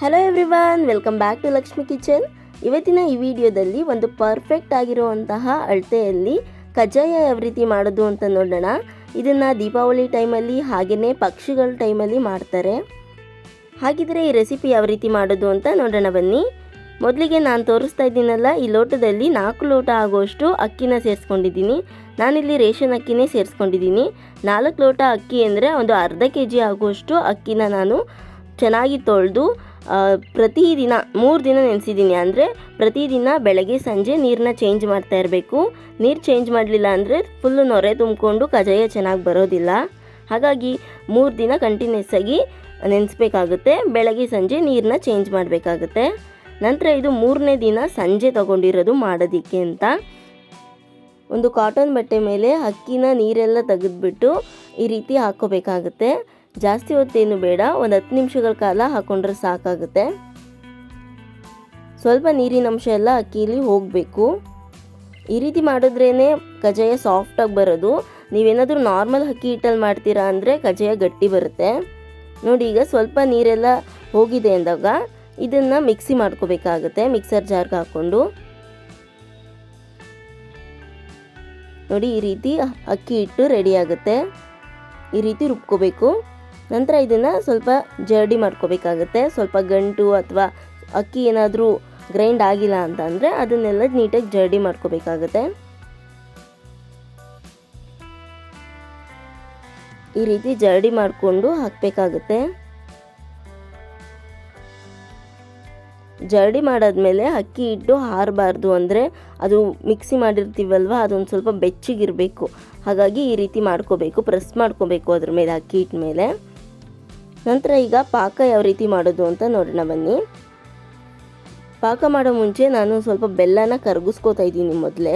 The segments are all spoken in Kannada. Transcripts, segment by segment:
Hello everyone welcome back to Lakshmi kitchen ಇವತ್ತಿನ ಈ ವಿಡಿಯೋದಲ್ಲಿ ಒಂದು ಪರ್ಫೆಕ್ಟ್ ಆಗಿರುವಂತಹ ಅಳತೆಯಲ್ಲಿ ಕಜ್ಜಾಯ ಯಾವ ರೀತಿ ಮಾಡೋದು ಅಂತ ನೋಡೋಣ. ಇದನ್ನು ದೀಪಾವಳಿ ಟೈಮಲ್ಲಿ ಹಾಗೆಯೇ ಪಕ್ಷಿಗಳ ಟೈಮಲ್ಲಿ ಮಾಡ್ತಾರೆ. ಹಾಗಿದ್ರೆ ಈ ರೆಸಿಪಿ ಯಾವ ರೀತಿ ಮಾಡೋದು ಅಂತ ನೋಡೋಣ ಬನ್ನಿ. ಮೊದಲಿಗೆ ನಾನು ತೋರಿಸ್ತಾ ಇದ್ದೀನಲ್ಲ, ಈ ಲೋಟದಲ್ಲಿ ನಾಲ್ಕು ಲೋಟ ಆಗುವಷ್ಟು ಅಕ್ಕಿನ ಸೇರಿಸ್ಕೊಂಡಿದ್ದೀನಿ. ನಾನಿಲ್ಲಿ ರೇಷನ್ ಅಕ್ಕಿನೇ ಸೇರಿಸ್ಕೊಂಡಿದ್ದೀನಿ. ನಾಲ್ಕು ಲೋಟ ಅಕ್ಕಿ ಅಂದರೆ ಒಂದು ಅರ್ಧ ಕೆ ಜಿ ಆಗುವಷ್ಟು ಅಕ್ಕಿನ ನಾನು ಚೆನ್ನಾಗಿ ತೊಳೆದು ಪ್ರತಿದಿನ ಮೂರು ದಿನ ನೆನೆಸಿದ್ದೀನಿ ಅಂದರೆ ಪ್ರತಿದಿನ ಬೆಳಗ್ಗೆ, ಸಂಜೆ ನೀರನ್ನ ಚೇಂಜ್ ಮಾಡ್ತಾ ಇರಬೇಕು. ನೀರು ಚೇಂಜ್ ಮಾಡಲಿಲ್ಲ ಅಂದರೆ ಫುಲ್ಲು ನೊರೆ ತುಂಬಿಕೊಂಡು ಕಜಾಯ ಚೆನ್ನಾಗಿ ಬರೋದಿಲ್ಲ. ಹಾಗಾಗಿ ಮೂರು ದಿನ ಕಂಟಿನ್ಯೂಸ್ ಆಗಿ ನೆನೆಸ್ಬೇಕಾಗುತ್ತೆ. ಬೆಳಗ್ಗೆ, ಸಂಜೆ ನೀರನ್ನ ಚೇಂಜ್ ಮಾಡಬೇಕಾಗುತ್ತೆ. ನಂತರ ಇದು ಮೂರನೇ ದಿನ ಸಂಜೆ ತಗೊಂಡಿರೋದು ಮಾಡೋದಕ್ಕೆ ಅಂತ. ಒಂದು ಕಾಟನ್ ಬಟ್ಟೆ ಮೇಲೆ ಅಕ್ಕಿನ ನೀರೆಲ್ಲ ತೆಗೆದ್ಬಿಟ್ಟು ಈ ರೀತಿ ಹಾಕ್ಕೋಬೇಕಾಗುತ್ತೆ. ಜಾಸ್ತಿ ಹೊತ್ತೇನು ಬೇಡ, ಒಂದು ಹತ್ತು ನಿಮಿಷಗಳ ಕಾಲ ಹಾಕೊಂಡ್ರೆ ಸಾಕಾಗುತ್ತೆ. ಸ್ವಲ್ಪ ನೀರಿನ ಅಂಶ ಎಲ್ಲ ಅಕ್ಕಿಲಿ ಹೋಗಬೇಕು. ಈ ರೀತಿ ಮಾಡಿದ್ರೇ ಕಜ್ಜಾಯ ಸಾಫ್ಟಾಗಿ ಬರೋದು. ನೀವೇನಾದರೂ ನಾರ್ಮಲ್ ಅಕ್ಕಿ ಹಿಟ್ಟಲ್ಲಿ ಮಾಡ್ತೀರಾ ಅಂದರೆ ಕಜ್ಜಾಯ ಗಟ್ಟಿ ಬರುತ್ತೆ. ನೋಡಿ, ಈಗ ಸ್ವಲ್ಪ ನೀರೆಲ್ಲ ಹೋಗಿದೆ ಅಂದಾಗ ಇದನ್ನು ಮಿಕ್ಸಿ ಮಾಡ್ಕೋಬೇಕಾಗುತ್ತೆ ಮಿಕ್ಸರ್ ಜಾರ್ಗೆ ಹಾಕ್ಕೊಂಡು ನೋಡಿ, ಈ ರೀತಿ ಅಕ್ಕಿ ಹಿಟ್ಟು ರೆಡಿ ಆಗುತ್ತೆ. ಈ ರೀತಿ ರುಬ್ಕೋಬೇಕು. ನಂತರ ಇದನ್ನು ಸ್ವಲ್ಪ ಜರ್ಡಿ ಮಾಡ್ಕೋಬೇಕಾಗುತ್ತೆ. ಸ್ವಲ್ಪ ಗಂಟು ಅಥವಾ ಅಕ್ಕಿ ಏನಾದರೂ ಗ್ರೈಂಡ್ ಆಗಿಲ್ಲ ಅಂತ ಅಂದರೆ ಅದನ್ನೆಲ್ಲ ನೀಟಾಗಿ ಜರ್ಡಿ ಮಾಡ್ಕೋಬೇಕಾಗುತ್ತೆ. ಈ ರೀತಿ ಜರ್ಡಿ ಮಾಡಿಕೊಂಡು ಹಾಕಬೇಕಾಗುತ್ತೆ. ಜರ್ಡಿ ಮಾಡಾದ್ಮೇಲೆ ಅಕ್ಕಿ ಹಿಟ್ಟು ಹಾರಬಾರ್ದು ಅಂದರೆ ಅದು ಮಿಕ್ಸಿ ಮಾಡಿರ್ತೀವಲ್ವ, ಅದೊಂದು ಸ್ವಲ್ಪ ಬೆಚ್ಚಗಿರಬೇಕು. ಹಾಗಾಗಿ ಈ ರೀತಿ ಮಾಡ್ಕೋಬೇಕು, ಪ್ರೆಸ್ ಮಾಡ್ಕೋಬೇಕು ಅದ್ರ ಮೇಲೆ ಅಕ್ಕಿ ಇಟ್ಟ ಮೇಲೆ ನಂತರ ಈಗ ಪಾಕ ಯಾವ ರೀತಿ ಮಾಡೋದು ಅಂತ ನೋಡೋಣ ಬನ್ನಿ. ಪಾಕ ಮಾಡೋ ಮುಂಚೆ ನಾನು ಸ್ವಲ್ಪ ಬೆಲ್ಲನ ಕರಗಿಸ್ಕೋತಾ ಇದ್ದೀನಿ ಮೊದಲೇ.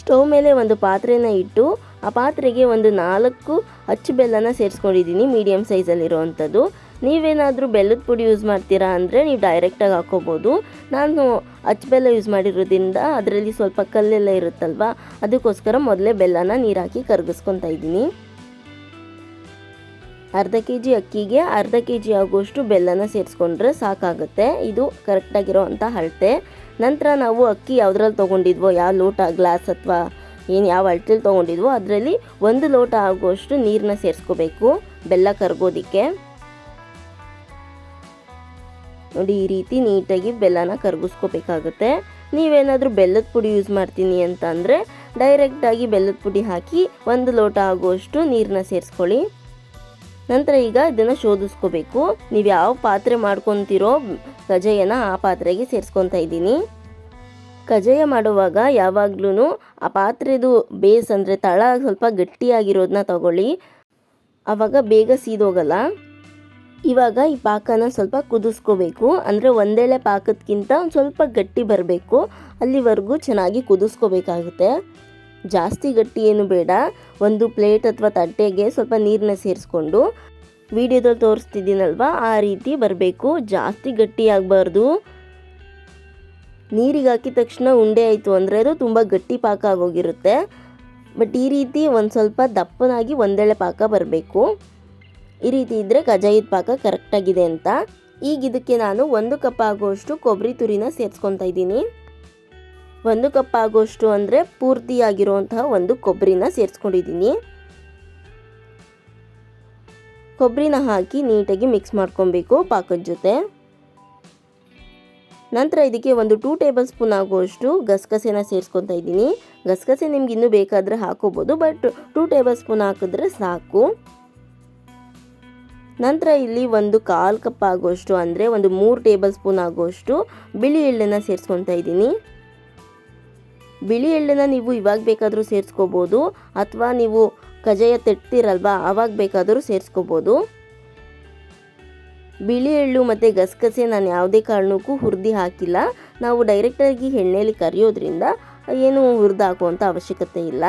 ಸ್ಟವ್ ಮೇಲೆ ಒಂದು ಪಾತ್ರೆನ ಇಟ್ಟು ಆ ಪಾತ್ರೆಗೆ ಒಂದು ನಾಲ್ಕು ಅಚ್ಚು ಬೆಲ್ಲನ ಸೇರಿಸ್ಕೊಂಡಿದ್ದೀನಿ ಮೀಡಿಯಮ್ ಸೈಜಲ್ಲಿರುವಂಥದ್ದು ನೀವೇನಾದರೂ ಬೆಲ್ಲದ ಪುಡಿ ಯೂಸ್ ಮಾಡ್ತೀರಾ ಅಂದರೆ ನೀವು ಡೈರೆಕ್ಟಾಗಿ ಹಾಕೋಬೋದು ನಾನು ಅಚ್ಚು ಬೆಲ್ಲ ಯೂಸ್ ಮಾಡಿರೋದ್ರಿಂದ ಅದರಲ್ಲಿ ಸ್ವಲ್ಪ ಕಲ್ಲೆಲ್ಲ ಇರುತ್ತಲ್ವ, ಅದಕ್ಕೋಸ್ಕರ ಮೊದಲೇ ಬೆಲ್ಲನ ನೀರಾಕಿ ಕರಗಿಸ್ಕೊತಾ ಇದ್ದೀನಿ. ಅರ್ಧ ಕೆ ಜಿ ಅಕ್ಕಿಗೆ ಅರ್ಧ ಕೆ ಜಿ ಆಗುವಷ್ಟು ಬೆಲ್ಲನ ಸೇರಿಸ್ಕೊಂಡ್ರೆ ಸಾಕಾಗುತ್ತೆ. ಇದು ಕರೆಕ್ಟಾಗಿರೋ ಅಂಥ ಅಳತೆ. ನಂತರ ನಾವು ಅಕ್ಕಿ ಯಾವುದ್ರಲ್ಲಿ ತೊಗೊಂಡಿದ್ವೋ, ಯಾವ ಲೋಟ, ಗ್ಲಾಸ್ ಅಥವಾ ಏನು ಯಾವ ಅಳತೆಲಿ ತೊಗೊಂಡಿದ್ವೋ, ಅದರಲ್ಲಿ ಒಂದು ಲೋಟ ಆಗುವಷ್ಟು ನೀರನ್ನ ಸೇರಿಸ್ಕೋಬೇಕು, ಬೆಲ್ಲ ಕರಗೋದಿಕ್ಕೆ. ನೋಡಿ, ಈ ರೀತಿ ನೀಟಾಗಿ ಬೆಲ್ಲನ ಕರಗಿಸ್ಕೋಬೇಕಾಗುತ್ತೆ. ನೀವೇನಾದರೂ ಬೆಲ್ಲದ ಪುಡಿ ಯೂಸ್ ಮಾಡ್ತೀನಿ ಅಂತ ಅಂದರೆ ಡೈರೆಕ್ಟಾಗಿ ಬೆಲ್ಲದ ಪುಡಿ ಹಾಕಿ ಒಂದು ಲೋಟ ಆಗುವಷ್ಟು ನೀರನ್ನ ಸೇರಿಸ್ಕೊಳ್ಳಿ. ನಂತರ ಈಗ ಇದನ್ನು ಶೋಧಿಸ್ಕೋಬೇಕು. ನೀವು ಯಾವ ಪಾತ್ರೆ ಮಾಡ್ಕೊತಿರೋ ಕಜಾಯನ ಆ ಪಾತ್ರೆಗೆ ಸೇರಿಸ್ಕೊತಾ ಇದ್ದೀನಿ. ಕಜ್ಜಾಯ ಮಾಡುವಾಗ ಯಾವಾಗ್ಲೂ ಆ ಪಾತ್ರೆದು ಬೇಸ್ ಅಂದರೆ ತಳ ಸ್ವಲ್ಪ ಗಟ್ಟಿಯಾಗಿರೋದನ್ನ ತಗೊಳ್ಳಿ. ಆವಾಗ ಬೇಗ ಸೀದೋಗಲ್ಲ. ಇವಾಗ ಈ ಪಾಕನ ಸ್ವಲ್ಪ ಕುದಿಸ್ಕೋಬೇಕು. ಅಂದರೆ ಒಂದೇಳೆ ಪಾಕದಕ್ಕಿಂತ ಒಂದು ಸ್ವಲ್ಪ ಗಟ್ಟಿ ಬರಬೇಕು. ಅಲ್ಲಿವರೆಗೂ ಚೆನ್ನಾಗಿ ಕುದಿಸ್ಕೋಬೇಕಾಗುತ್ತೆ. ಜಾಸ್ತಿ ಗಟ್ಟಿ ಏನು ಬೇಡ. ಒಂದು ಪ್ಲೇಟ್ ಅಥವಾ ತಟ್ಟೆಗೆ ಸ್ವಲ್ಪ ನೀರನ್ನ ಸೇರಿಸ್ಕೊಂಡು ವಿಡಿಯೋದಲ್ಲಿ ತೋರಿಸ್ತಿದ್ದೀನಲ್ವ? ಆ ರೀತಿ ಬರಬೇಕು. ಜಾಸ್ತಿ ಗಟ್ಟಿ ಆಗಬಾರ್ದು. ನೀರಿಗೆ ಹಾಕಿದ ತಕ್ಷಣ ಉಂಡೆ ಆಯಿತು ಅಂದರೆ ಅದು ತುಂಬ ಗಟ್ಟಿ ಪಾಕ ಆಗೋಗಿರುತ್ತೆ. ಬಟ್ ಈ ರೀತಿ ಒಂದು ಸ್ವಲ್ಪ ದಪ್ಪನಾಗಿ ಒಂದೆಳೆ ಪಾಕ ಬರಬೇಕು. ಈ ರೀತಿ ಇದ್ದರೆ ಕಜಾಯದ ಪಾಕ ಕರೆಕ್ಟಾಗಿದೆ ಅಂತ. ಈಗ ಇದಕ್ಕೆ ನಾನು ಒಂದು ಕಪ್ ಆಗುವಷ್ಟು ಕೊಬ್ಬರಿ ತುರಿನ ಸೇರಿಸ್ಕೊತಾ ಇದ್ದೀನಿ. ಒಂದು ಕಪ್ ಆಗೋಷ್ಟು ಅಂದರೆ ಪೂರ್ತಿಯಾಗಿರುವಂತಹ ಒಂದು ಕೊಬ್ಬರಿನ ಸೇರಿಸ್ಕೊಂಡಿದ್ದೀನಿ. ಕೊಬ್ಬರಿನ ಹಾಕಿ ನೀಟಾಗಿ ಮಿಕ್ಸ್ ಮಾಡ್ಕೊಬೇಕು ಪಾಕದ ಜೊತೆ. ನಂತರ ಇದಕ್ಕೆ ಒಂದು ಟೂ ಟೇಬಲ್ ಸ್ಪೂನ್ ಆಗುವಷ್ಟು ಗಸಗಸೆನ ಸೇರಿಸ್ಕೊತಾ ಇದ್ದೀನಿ. ಗಸಗಸೆ ನಿಮ್ಗೆ ಇನ್ನೂ ಬೇಕಾದರೆ ಹಾಕೋಬೋದು ಬಟ್ ಟೂ ಟೇಬಲ್ ಸ್ಪೂನ್ ಹಾಕಿದ್ರೆ ಸಾಕು. ನಂತರ ಇಲ್ಲಿ ಒಂದು ಕಾಲು ಕಪ್ ಆಗುವಷ್ಟು ಅಂದರೆ ಒಂದು ಮೂರು ಟೇಬಲ್ ಸ್ಪೂನ್ ಆಗುವಷ್ಟು ಬಿಳಿ ಎಳ್ಳನ್ನು ಸೇರಿಸ್ಕೊತಾ ಇದ್ದೀನಿ. ಬಿಳಿ ಎಳ್ಳನ್ನು ನೀವು ಇವಾಗ ಬೇಕಾದರೂ ಸೇರಿಸ್ಕೋಬೋದು, ಅಥವಾ ನೀವು ಕಜಾಯ ತೆಟ್ತಿರಲ್ವಾ ಆವಾಗ ಬೇಕಾದರೂ ಸೇರಿಸ್ಕೋಬೋದು. ಬಿಳಿ ಎಳ್ಳು ಮತ್ತು ಗಸಗಸೆ ನಾನು ಯಾವುದೇ ಕಾರಣಕ್ಕೂ ಹುರಿದು ಹಾಕಿಲ್ಲ. ನಾವು ಡೈರೆಕ್ಟಾಗಿ ಎಣ್ಣೆಯಲ್ಲಿ ಕರಿಯೋದ್ರಿಂದ ಏನು ಹುರಿದು ಹಾಕುವಂಥ ಅವಶ್ಯಕತೆ ಇಲ್ಲ.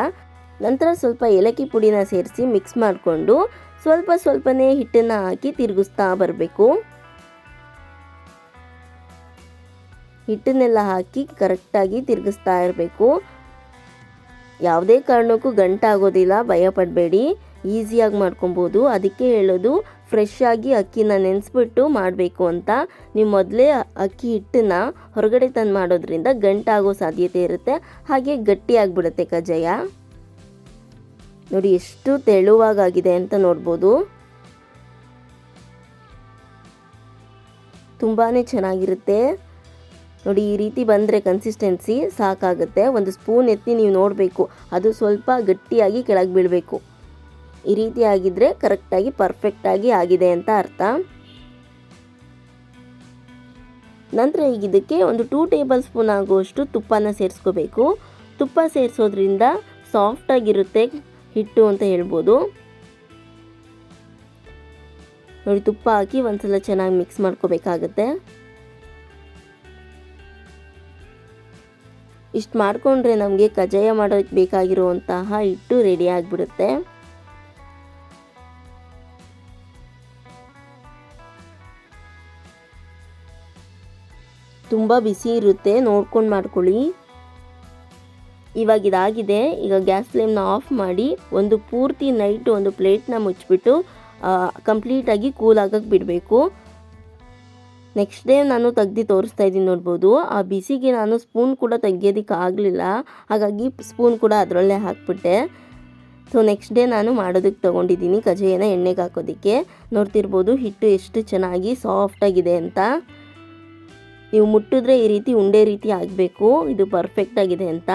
ನಂತರ ಸ್ವಲ್ಪ ಏಲಕ್ಕಿ ಪುಡಿನ ಸೇರಿಸಿ ಮಿಕ್ಸ್ ಮಾಡಿಕೊಂಡು ಸ್ವಲ್ಪ ಸ್ವಲ್ಪನೇ ಹಿಟ್ಟನ್ನು ಹಾಕಿ ತಿರುಗಿಸ್ತಾ ಬರಬೇಕು. ಹಿಟ್ಟನ್ನೆಲ್ಲ ಹಾಕಿ ಕರೆಕ್ಟಾಗಿ ತಿರುಗಿಸ್ತಾ ಇರಬೇಕು. ಯಾವುದೇ ಕಾರಣಕ್ಕೂ ಗಂಟಾಗೋದಿಲ್ಲ ಭಯ ಪಡಬೇಡಿ ಈಸಿಯಾಗಿ ಮಾಡ್ಕೊಬೋದು. ಅದಕ್ಕೆ ಹೇಳೋದು ಫ್ರೆಶ್ ಆಗಿ ಅಕ್ಕಿನ ನೆನೆಸ್ಬಿಟ್ಟು ಮಾಡಬೇಕು ಅಂತ. ನೀವು ಮೊದಲೇ ಅಕ್ಕಿ ಹಿಟ್ಟನ್ನ ಹೊರಗಡೆ ತಂದು ಮಾಡೋದ್ರಿಂದ ಗಂಟಾಗೋ ಸಾಧ್ಯತೆ ಇರುತ್ತೆ. ಹಾಗೆ ಗಟ್ಟಿಯಾಗಿಬಿಡುತ್ತೆ ಕಜ್ಜಾಯ. ನೋಡಿ, ಎಷ್ಟು ತೆಳುವಾಗಿದೆ ಅಂತ ನೋಡ್ಬೋದು. ತುಂಬಾ ಚೆನ್ನಾಗಿರುತ್ತೆ. ನೋಡಿ, ಈ ರೀತಿ ಬಂದರೆ ಕನ್ಸಿಸ್ಟೆನ್ಸಿ ಸಾಕಾಗುತ್ತೆ. ಒಂದು ಸ್ಪೂನ್ ಎತ್ತಿ ನೀವು ನೋಡಬೇಕು. ಅದು ಸ್ವಲ್ಪ ಗಟ್ಟಿಯಾಗಿ ಕೆಳಗೆ ಬೀಳಬೇಕು. ಈ ರೀತಿ ಆಗಿದ್ದರೆ ಕರೆಕ್ಟಾಗಿ ಪರ್ಫೆಕ್ಟಾಗಿ ಆಗಿದೆ ಅಂತ ಅರ್ಥ. ನಂತರ ಈಗ ಇದಕ್ಕೆ ಒಂದು ಟೂ ಟೇಬಲ್ ಸ್ಪೂನ್ ಆಗುವಷ್ಟು ತುಪ್ಪನ ಸೇರಿಸ್ಕೋಬೇಕು. ತುಪ್ಪ ಸೇರಿಸೋದ್ರಿಂದ ಸಾಫ್ಟಾಗಿರುತ್ತೆ ಹಿಟ್ಟು ಅಂತ ಹೇಳ್ಬೋದು. ನೋಡಿ, ತುಪ್ಪ ಹಾಕಿ ಒಂದ್ಸಲ ಚೆನ್ನಾಗಿ ಮಿಕ್ಸ್ ಮಾಡ್ಕೋಬೇಕಾಗತ್ತೆ. ಇಷ್ಟು ಮಾಡಿಕೊಂಡ್ರೆ ನಮಗೆ ಕಜ್ಜಾಯ ಮಾಡೋಕ್ಕೆ ಬೇಕಾಗಿರುವಂತಹ ಹಿಟ್ಟು ರೆಡಿ ಆಗಿಬಿಡುತ್ತೆ. ತುಂಬ ಬಿಸಿ ಇರುತ್ತೆ, ನೋಡ್ಕೊಂಡು ಮಾಡ್ಕೊಳ್ಳಿ. ಇವಾಗ ಇದಾಗಿದೆ, ಈಗ ಗ್ಯಾಸ್ ಫ್ಲೇಮ್ನ ಆಫ್ ಮಾಡಿ ಒಂದು ಪೂರ್ತಿ ನೈಟ್ ಒಂದು ಪ್ಲೇಟ್ನ ಮುಚ್ಚಿಬಿಟ್ಟು ಕಂಪ್ಲೀಟಾಗಿ ಕೂಲ್ ಆಗಕ್ಕೆ ಬಿಡಬೇಕು. ನೆಕ್ಸ್ಟ್ ಡೇ ನಾನು ತೆಗ್ದು ತೋರಿಸ್ತಾ ಇದ್ದೀನಿ ನೋಡ್ಬೋದು. ಆ ಬಿಸಿಗೆ ನಾನು ಸ್ಪೂನ್ ಕೂಡ ತೆಗಿಯೋದಕ್ಕೆ ಆಗಲಿಲ್ಲ. ಹಾಗಾಗಿ ಸ್ಪೂನ್ ಕೂಡ ಅದರಲ್ಲೇ ಹಾಕ್ಬಿಟ್ಟೆ. ಸೊ ನೆಕ್ಸ್ಟ್ ಡೇ ನಾನು ಮಾಡೋದಕ್ಕೆ ತೊಗೊಂಡಿದ್ದೀನಿ ಕಜಾಯನ ಎಣ್ಣೆಗೆ ಹಾಕೋದಕ್ಕೆ. ನೋಡ್ತಿರ್ಬೋದು ಹಿಟ್ಟು ಎಷ್ಟು ಚೆನ್ನಾಗಿ ಸಾಫ್ಟಾಗಿದೆ ಅಂತ. ನೀವು ಮುಟ್ಟಿದ್ರೆ ಈ ರೀತಿ ಉಂಡೆ ರೀತಿ ಆಗಬೇಕು. ಇದು ಪರ್ಫೆಕ್ಟ್ ಆಗಿದೆ ಅಂತ.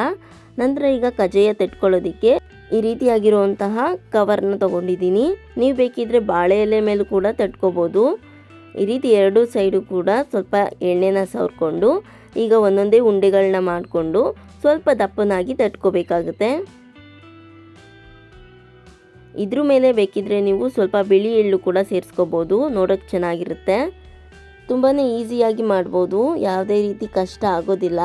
ನಂತರ ಈಗ ಕಜೆಯ ತೆಟ್ಕೊಳ್ಳೋದಕ್ಕೆ ಈ ರೀತಿಯಾಗಿರುವಂತಹ ಕವರ್ನ ತೊಗೊಂಡಿದ್ದೀನಿ. ನೀವು ಬೇಕಿದ್ರೆ ಬಾಳೆ ಎಲೆ ಮೇಲೂ ಕೂಡ ತಟ್ಕೋಬೋದು. ಈ ರೀತಿ ಎರಡು ಸೈಡು ಕೂಡ ಸ್ವಲ್ಪ ಎಣ್ಣೆನ ಸವರ್ಕೊಂಡು ಈಗ ಒಂದೊಂದೇ ಉಂಡೆಗಳನ್ನ ಮಾಡಿಕೊಂಡು ಸ್ವಲ್ಪ ದಪ್ಪನಾಗಿ ತಟ್ಕೋಬೇಕಾಗುತ್ತೆ. ಇದ್ರ ಮೇಲೆ ಬೇಕಿದ್ರೆ ನೀವು ಸ್ವಲ್ಪ ಬಿಳಿ ಎಳ್ಳು ಕೂಡ ಸೇರಿಸ್ಕೋಬೋದು ನೋಡೋಕ್ಕೆ ಚೆನ್ನಾಗಿರುತ್ತೆ. ತುಂಬಾ ಈಸಿಯಾಗಿ ಮಾಡ್ಬೋದು, ಯಾವುದೇ ರೀತಿ ಕಷ್ಟ ಆಗೋದಿಲ್ಲ.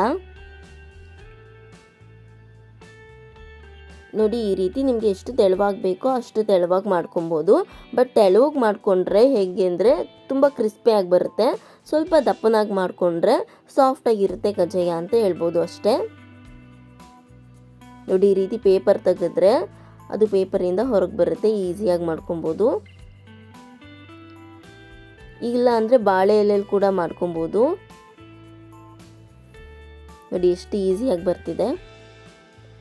ನೋಡಿ, ಈ ರೀತಿ ನಿಮಗೆ ಎಷ್ಟು ತೆಳುವಾಗಿ ಬೇಕೋ ಅಷ್ಟು ತೆಳುವಾಗಿ ಮಾಡ್ಕೊಬೋದು. ಬಟ್ ತೆಳುವಾಗಿ ಮಾಡಿಕೊಂಡ್ರೆ ಹೇಗೆ ಅಂದರೆ ತುಂಬ ಕ್ರಿಸ್ಪಿಯಾಗಿ ಬರುತ್ತೆ. ಸ್ವಲ್ಪ ದಪ್ಪನಾಗಿ ಮಾಡಿಕೊಂಡ್ರೆ ಸಾಫ್ಟಾಗಿರುತ್ತೆ ಕಜ್ಜಾಯ ಅಂತ ಹೇಳ್ಬೋದು ಅಷ್ಟೇ. ನೋಡಿ, ಈ ರೀತಿ ಪೇಪರ್ ತೆಗೆದ್ರೆ ಅದು ಪೇಪರಿಂದ ಹೊರಗೆ ಬರುತ್ತೆ, ಈಸಿಯಾಗಿ ಮಾಡ್ಕೊಬೋದು. ಇಲ್ಲ ಅಂದರೆ ಬಾಳೆ ಎಲೆಯಲ್ಲಿ ಕೂಡ ಮಾಡ್ಕೊಬೋದು. ನೋಡಿ, ಎಷ್ಟು ಈಸಿಯಾಗಿ ಬರ್ತಿದೆ.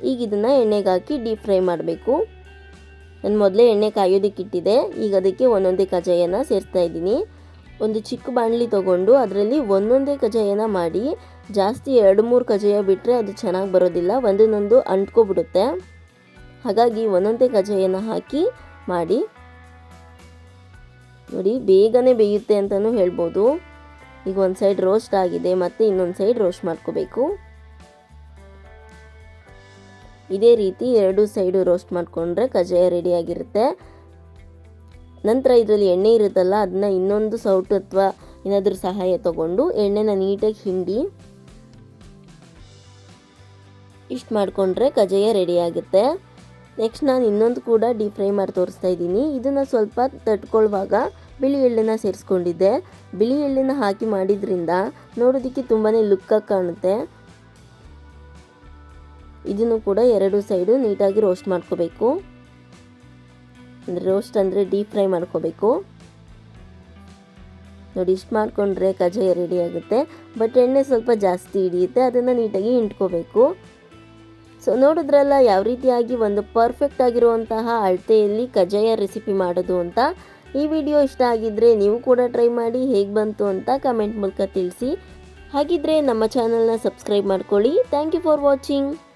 ಈಗ ಇದನ್ನು ಎಣ್ಣೆಗೆ ಹಾಕಿ ಡೀಪ್ ಫ್ರೈ ಮಾಡಬೇಕು. ನಾನು ಮೊದಲೇ ಎಣ್ಣೆ ಕಾಯೋದಕ್ಕೆ ಇಟ್ಟಿದ್ದೆ. ಈಗ ಅದಕ್ಕೆ ಒಂದೊಂದೇ ಕಜಾಯನ ಸೇರಿಸ್ತಾ ಇದ್ದೀನಿ. ಒಂದು ಚಿಕ್ಕ ಬಾಣಲಿ ತೊಗೊಂಡು ಅದರಲ್ಲಿ ಒಂದೊಂದೇ ಕಜಾಯನ ಮಾಡಿ ಜಾಸ್ತಿ ಎರಡು ಮೂರು ಕಜಾಯ ಬಿಟ್ಟರೆ ಅದು ಚೆನ್ನಾಗಿ ಬರೋದಿಲ್ಲ. ಒಂದನ್ನೊಂದು ಅಂಟ್ಕೊಬಿಡುತ್ತೆ. ಹಾಗಾಗಿ ಒಂದೊಂದೇ ಕಜಾಯನ ಹಾಕಿ ಮಾಡಿ. ನೋಡಿ, ಬೇಗನೆ ಬೇಯುತ್ತೆ ಅಂತಲೂ ಹೇಳ್ಬೋದು. ಈಗ ಒಂದು ಸೈಡ್ ರೋಸ್ಟ್ ಆಗಿದೆ. ಮತ್ತು ಇನ್ನೊಂದು ಸೈಡ್ ರೋಸ್ಟ್ ಮಾಡ್ಕೋಬೇಕು. ಇದೇ ರೀತಿ ಎರಡು ಸೈಡು ರೋಸ್ಟ್ ಮಾಡಿಕೊಂಡ್ರೆ ಕಜ್ಜಾಯ ರೆಡಿಯಾಗಿರುತ್ತೆ ನಂತರ ಇದರಲ್ಲಿ ಎಣ್ಣೆ ಇರುತ್ತಲ್ಲ, ಅದನ್ನ ಇನ್ನೊಂದು ಸೌಟು ಅಥವಾ ಏನಾದರೂ ಸಹಾಯ ತಗೊಂಡು ಎಣ್ಣೆನ ನೀಟಾಗಿ ಹಿಂಡಿ ಇಷ್ಟು ಮಾಡಿಕೊಂಡ್ರೆ ಕಜ್ಜಾಯ ರೆಡಿಯಾಗುತ್ತೆ ನೆಕ್ಸ್ಟ್ ನಾನು ಇನ್ನೊಂದು ಕೂಡ ಡೀಪ್ ಫ್ರೈ ಮಾಡಿ ತೋರಿಸ್ತಾ ಇದ್ದೀನಿ. ಇದನ್ನು ಸ್ವಲ್ಪ ತಟ್ಕೊಳ್ಳುವಾಗ ಬಿಳಿ ಎಳ್ಳನ್ನು ಸೇರಿಸ್ಕೊಂಡಿದ್ದೆ. ಬಿಳಿ ಎಳ್ಳನ್ನು ಹಾಕಿ ಮಾಡಿದ್ರಿಂದ ನೋಡೋದಕ್ಕೆ ತುಂಬಾ ಲುಕ್ಕಾಗಿ ಕಾಣುತ್ತೆ. ಇದನ್ನು ಕೂಡ ಎರಡು ಸೈಡು ನೀಟಾಗಿ ರೋಸ್ಟ್ ಮಾಡ್ಕೋಬೇಕು. ಅಂದರೆ ರೋಸ್ಟ್ ಅಂದರೆ ಡೀಪ್ ಫ್ರೈ ಮಾಡ್ಕೋಬೇಕು. ನೋಡಿ, ಇಷ್ಟು ಮಾಡಿಕೊಂಡ್ರೆ ಕಜ್ಜಾಯ ರೆಡಿ ಆಗುತ್ತೆ. ಬಟ್ ಎಣ್ಣೆ ಸ್ವಲ್ಪ ಜಾಸ್ತಿ ಹಿಡಿಯುತ್ತೆ, ಅದನ್ನು ನೀಟಾಗಿ ಹಿಂಡ್ಕೋಬೇಕು. ಸೊ, ನೋಡಿದ್ರಲ್ಲ, ಯಾವ ರೀತಿಯಾಗಿ ಒಂದು ಪರ್ಫೆಕ್ಟ್ ಆಗಿರುವಂತಹ ಅಳತೆಯಲ್ಲಿ ಕಜಾಯ ರೆಸಿಪಿ ಮಾಡೋದು ಅಂತ. ಈ ವಿಡಿಯೋ ಇಷ್ಟ ಆಗಿದ್ದರೆ ನೀವು ಕೂಡ ಟ್ರೈ ಮಾಡಿ, ಹೇಗೆ ಬಂತು ಅಂತ ಕಮೆಂಟ್ ಮೂಲಕ ತಿಳಿಸಿ. ಹಾಗಿದ್ರೆ ನಮ್ಮ ಚಾನಲ್ನ ಸಬ್ಸ್ಕ್ರೈಬ್ ಮಾಡ್ಕೊಳ್ಳಿ. Thank you for watching.